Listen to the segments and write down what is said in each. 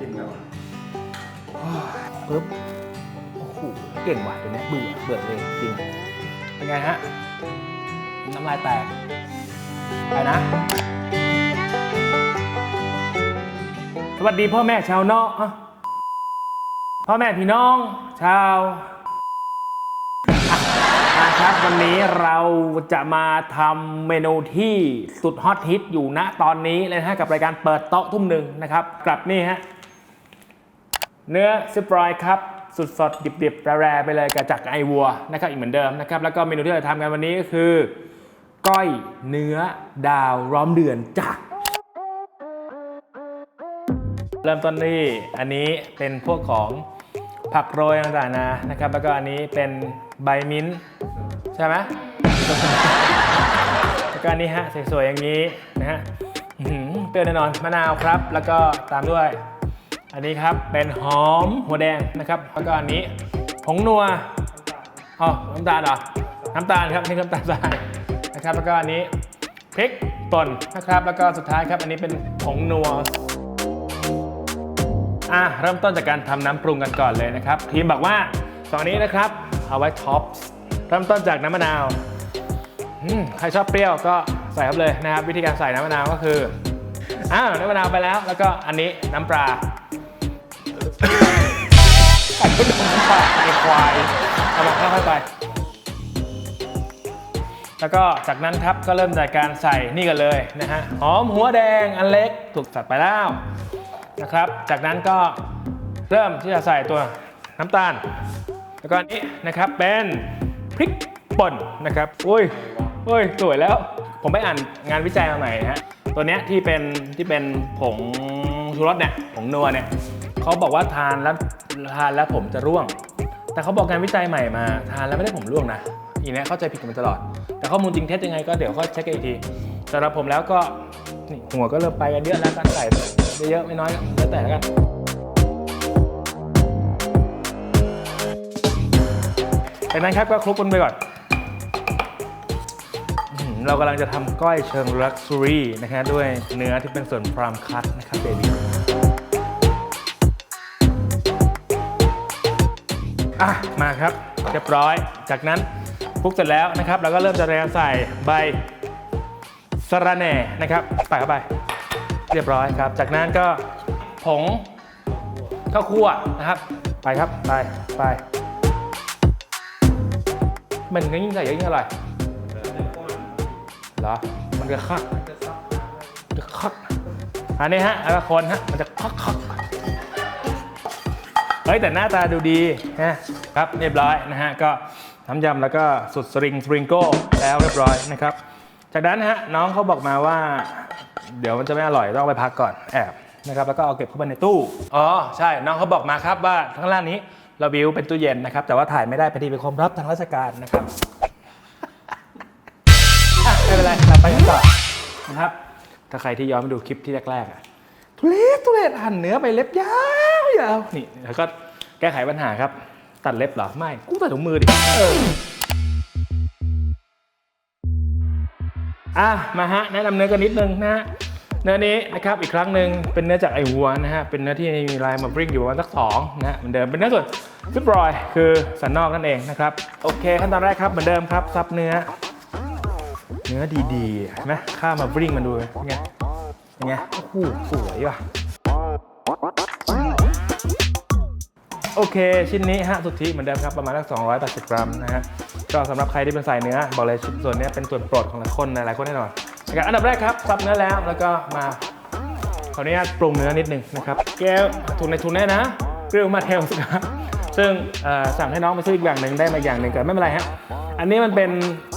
จิ้มกันปึ๊บโอ้โหเก่งว่ะตัวเนี้ยเบื่อเบื่อเลยจริงเป็นไงฮะน้ำลายแตกไปนะ สวัสดีพ่อแม่ชาวนอกอะพ่อแม่พี่น้องชาวอะอะครับวันนี้เราจะมาทำเมนูที่สุดฮอตฮิตอยู่ณตอนนี้เลยนะฮะกับรายการเปิดโต๊ะทุ่มหนึ่งนะครับ กลับนี่ฮะ เนื้อซิปรอยครับสุดสดดิบๆแร่ๆไปเลยกับจากไอวัวนะครับอีกเหมือนเดิมนะครับแล้วก็เมนูที่เราจะทำกันวันนี้ก็คือ ก้อยเนื้อดาวร้อมเดือนจ้ะเริ่มต้นที่อันนี้เป็นพวกของผักโรยต่างๆนะนะครับ แล้วก็อันนี้เป็นใบมิ้นท์ใช่ไหมแล้วก็อันนี้ฮะสวยๆอย่างนี้นะฮะอื้อหือเปรี้ยวแน่นอนมะนาวครับ แล้วก็ตามด้วย อันนี้ครับเป็นหอมหัวแดงนะครับแล้วก็อันนี้ผงนัวอ๋อน้ำตาลเหรอน้ำตาลครับนี่น้ำตาลทรายนะครับแล้วก็อันนี้พริกป่นนะครับ แล้วก็สุดท้ายครับอันนี้เป็นผงนัวอะเริ่มต้นจากการทำน้ำปรุงกันก่อนเลยนะครับทีมบอกว่าตอนนี้นะครับเอาไว้ท็อปเริ่มต้นจากน้ำมะนาวใครชอบเปรี้ยวก็ใส่เข้าไปเลยนะครับ วิธีการใส่น้ำมะนาวก็คืออ้าวน้ำมะนาวไปแล้ว แล้วก็อันนี้น้ำปลา ไก่ต้มน้ำปลาไอควายเอามาค่อยๆไป แล้วก็จากนั้นครับก็เริ่มจากการใส่นี่กันเลยนะฮะหอมหัวแดงอันเล็กถูกสัดไปแล้วนะครับ จากนั้นก็เริ่มที่จะใส่ตัวน้ำตาล แล้วก็อันนี้นะครับเป็นพริกป่นนะครับอุ้ยอุ้ยสวยแล้ว ผมไปอ่านงานวิจัยมาใหม่นฮะตัวเนี้ยที่เป็นที่เป็นผงชูรสเนี่ยผงนัวเนี่ย เขาบอกว่าทานแล้วทานแล้วผมจะร่วง แต่เขาบอกงานวิจัยใหม่มาทานแล้วไม่ได้ผมร่วงนะอีเนี้ยเข้าใจผิดกันมาตลอด แต่ข้อมูลจริงเท็จยังไงก็เดี๋ยวค่อยเช็คกันอีกทีสำหรับผมแล้วก็นี่หัวก็เริ่มไปกันเยอะแล้วกันใส่เยอะไม่น้อยแล้วแต่แล้วกันจากนั้นครับก็คลุกกันไปก่อน เรากำลังจะทำก้อยเชิงลักซ์รี่นะฮะด้วยเนื้อที่เป็นส่วนพรามคัตนะครับเบบี้ อะมาครับเรียบร้อย จากนั้นคลุกเสร็จแล้วนะครับเราก็เริ่มจะเรียงใส่ใบสะระแหน่นะครับใส่เข้าไป เรียบร้อยครับ จากนั้นก็ผงข้าวคั่วนะครับ ไปครับไปไปมันก็ยิ่งใส่เยอะยิ่งอร่อยเหรอมันจะคักจะคักอันนี้ฮะแล้วคนฮะมันจะคักคัก เฮ้ยแต่หน้าตาดูดีนะครับเรียบร้อยนะฮะก็น้ำยำแล้วก็สุดสริงสริงโก้แล้วเรียบร้อยนะครับ จากนั้นฮะน้องเขาบอกมาว่า เดี๋ยวมันจะไม่อร่อยต้องไปพักก่อนแอบนะครับแล้วก็เอาเก็บเข้าไปในตู้อ๋อใช่น้องเขาบอกมาครับว่าข้างล่างนี้เราบิวเป็นตู้เย็นนะครับ แต่ว่าถ่ายไม่ได้พอดีเป็นความลับทางราชการนะครับอะไม่เป็นไรเราไปกันต่อนะครับ ถ้าใครที่ย้อนไปดูคลิปที่แรกๆอะทุเรศทุเรศหั่นเนื้อไปเล็บยาว ยาวนี่แล้วก็แก้ไขปัญหาครับ ตัดเล็บเหรอ ไม่ กูตัดถุงมือดิอะมาฮะแนะนำเนื้อกันนิดนึงนะฮะเนื้อนี้นะครับอีกครั้งหนึ่งเป็นเนื้อจากไอวัวนะฮะเป็นเนื้อที่มีลายมาบริกอยู่ประมาณสักสองนะฮะเหมือนเดิมเป็นเนื้อส่วนซิปรอยคือสันนอกนั่นเองนะครับโอเคขั้นตอนแรกครับเหมือนเดิมครับซับเนื้อ เนื้อดีๆนไหมข้ามาบริงมันดูเป็นไงเป็นไงโอ้โหสวยว่ะ โอเค ชิ้นนี้ฮะสุทธิเหมือนเดิมครับประมาณสัก280 กรัมนะฮะก็สำหรับใครที่เป็นสายเนื้อบอกเลยชิ้นส่วนนี้เป็นส่วนโปรดของหลายคนหลายคนแน่นอนนะครับอันดับแรกครับซับเนื้อแล้วแล้วก็มาขออนุญาตปรุงเนื้อนิดนึงนะครับแก้วทุนในทุนแน่นะกริลมาเทลส์ครับซึ่งสั่งให้น้องไปซื้ออีกอย่างหนึ่งได้มาอย่างหนึ่งแต่ไม่เป็นไรฮะอันนี้มันเป็น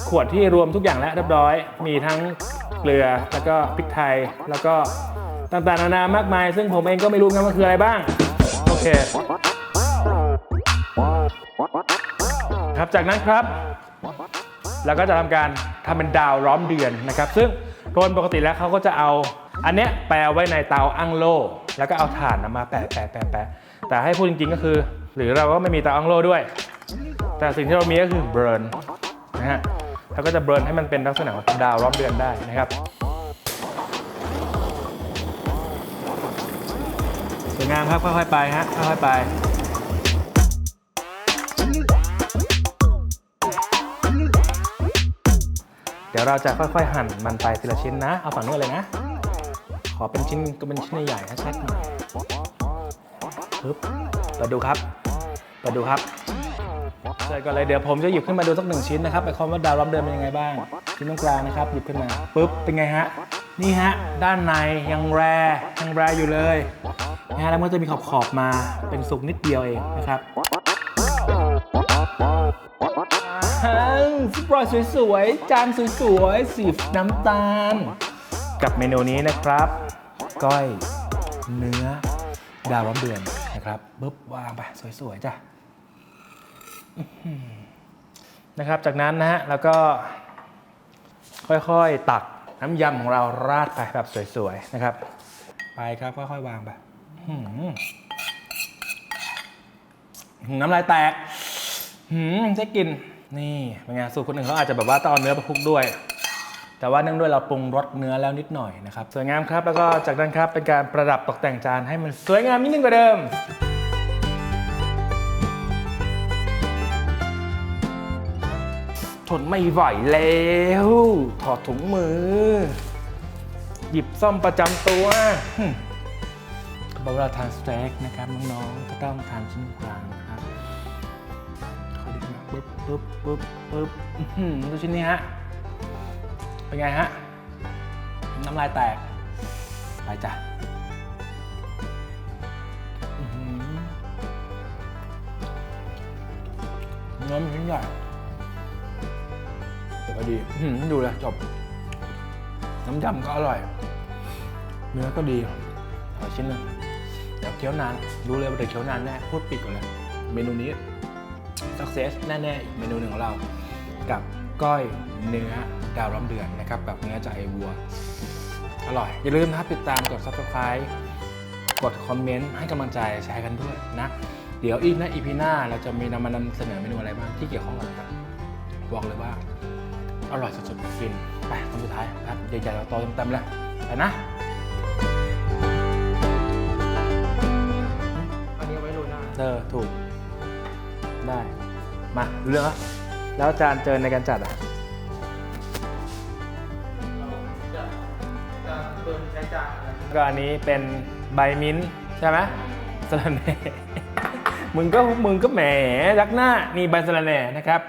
ขวดที่รวมทุกอย่างแล้วเรียบร้อย มีทั้งเกลือแล้วก็พริกไทยแล้วก็ต่างๆนานามากมาย ซึ่งผมเองก็ไม่รู้กันว่าคืออะไรบ้างโอเค ครับจากนั้นครับเราก็จะทำการทำเป็นดาวล้อมเดือนนะครับ ซึ่งโดยปกติแล้วเขาก็จะเอาอันเนี้ยแปะไว้ในเตาอั้งโล่แล้วก็เอาถ่านมาแปะแปะแปะแปะแต่ให้พูดจริงๆก็คือ หรือเราก็ไม่มีเตาอั้งโล่ด้วย แต่สิ่งที่เรามีก็คือเบิร์นนะฮะเราก็จะเบิร์นให้มันเป็นลักษณะของดาวล้อมเดือนได้นะครับสวยงามครับค่อยๆไปฮะค่อยๆไป ดี๋ยวเราจะค่อยๆหั่นมันไปทีละชิ้นนะ เอาฝั่งนู้นเลยนะ ขอเป็นชิ้นก็เป็นชิ้นใหญ่ๆชัดๆหน่อยปึ๊บเปิดดูครับเปิดดูครับเปิดก่อนเลยเดี๋ยวผมจะหยิบขึ้นมาดูสักหนึ่งชิ้นนะครับไปคอมว่าดาวล้อมเดินเป็นยังไงบ้าง ชิ้นตรงกลางนะครับหยิบขึ้นมาปึ๊บเป็นไงฮะนี่ฮะด้านในยังแรยังแรอยู่เลยนะฮะแล้วมันจะมีขอบๆมาเป็นสุกนิดเดียวเองนะครับ สปรอยสวยๆ จานสวยๆ สีน้ำตาล กับเมนูนี้นะครับ ก้อยเนื้อ ดาวร้อมเดือนนะครับปึ๊บวางไปสวยๆจ้ะอื้อหือนะครับ จากนั้นนะฮะแล้วก็ค่อยๆ ตักน้ำยำของเราราดไปแบบสวยๆ นะครับ ไปครับค่อยๆ วางไปอื้อหือน้ำลายแตกหืมได้กลิน นี่เป็นไงสูตรคนอื่นเขาอาจจะแบบว่าต้องเอาเนื้อไปคลุกด้วย แต่ว่าเนื่องด้วยเราปรุงรสเนื้อแล้วนิดหน่อยนะครับสวยงามครับแล้วก็จากนั้นครับเป็นการประดับตกแต่งจานให้มันสวยงามยิ่งขึ้นกว่าเดิมทนไม่ไหวแล้ว ถอดถุงมือ หยิบซ่อมประจำตัวเขาบอกว่าเราทานสเต็กนะครับน้องๆก็ต้องทานชิ้นกลาง ปึ๊บปึ๊บปึ๊บดูชิ้นนี้ฮะ เป็นไงฮะ น้ำลายแตก ไปจ้ะเนื้อมันชิ้นใหญ่แต่ก็ดีดูเลยจบ น้ำยำก็อร่อย เนื้อก็ดีขอชิ้นหนึ่งเดี๋ยวเคี้ยวนาน รู้เลยว่าเดี๋ยวเคี้ยวนานแน่พูดปิดก่อนเลย เมนูนี้ success แน่ๆอีกเมนูหนึ่งของเรา กับก้อยเนื้อดาวร้อมเดือนนะครับแบบเนื้อจากไอวัว อร่อย อย่าลืมนะครับติดตามกด subscribe กดคอมเมนต์ให้กำลังใจแชร์กันด้วยนะ เดี๋ยวอีกนะอีพีหน้าเราจะมีนำมานำเสนอเมนูอะไรบ้างที่เกี่ยวข้องกับครับบอกเลยว่า อร่อยสุดๆฟินไปคำสุดท้ายครับใหญ่ๆโตๆเต็มๆเลยไปนะอันนี้เอาไว้โรยหน้าเออถูก ได้ มาดูเรื่องแล้วแล้วจานเจอในการจัดอะเราจะจะเบิร์นใช้จานอะไรก็อันนี้เป็นใบมิ้นท์ใช่ไหมสะระแหน่มึงก็มึงก็แหมยักหน้านี่ใบสะระแหน่นะครับ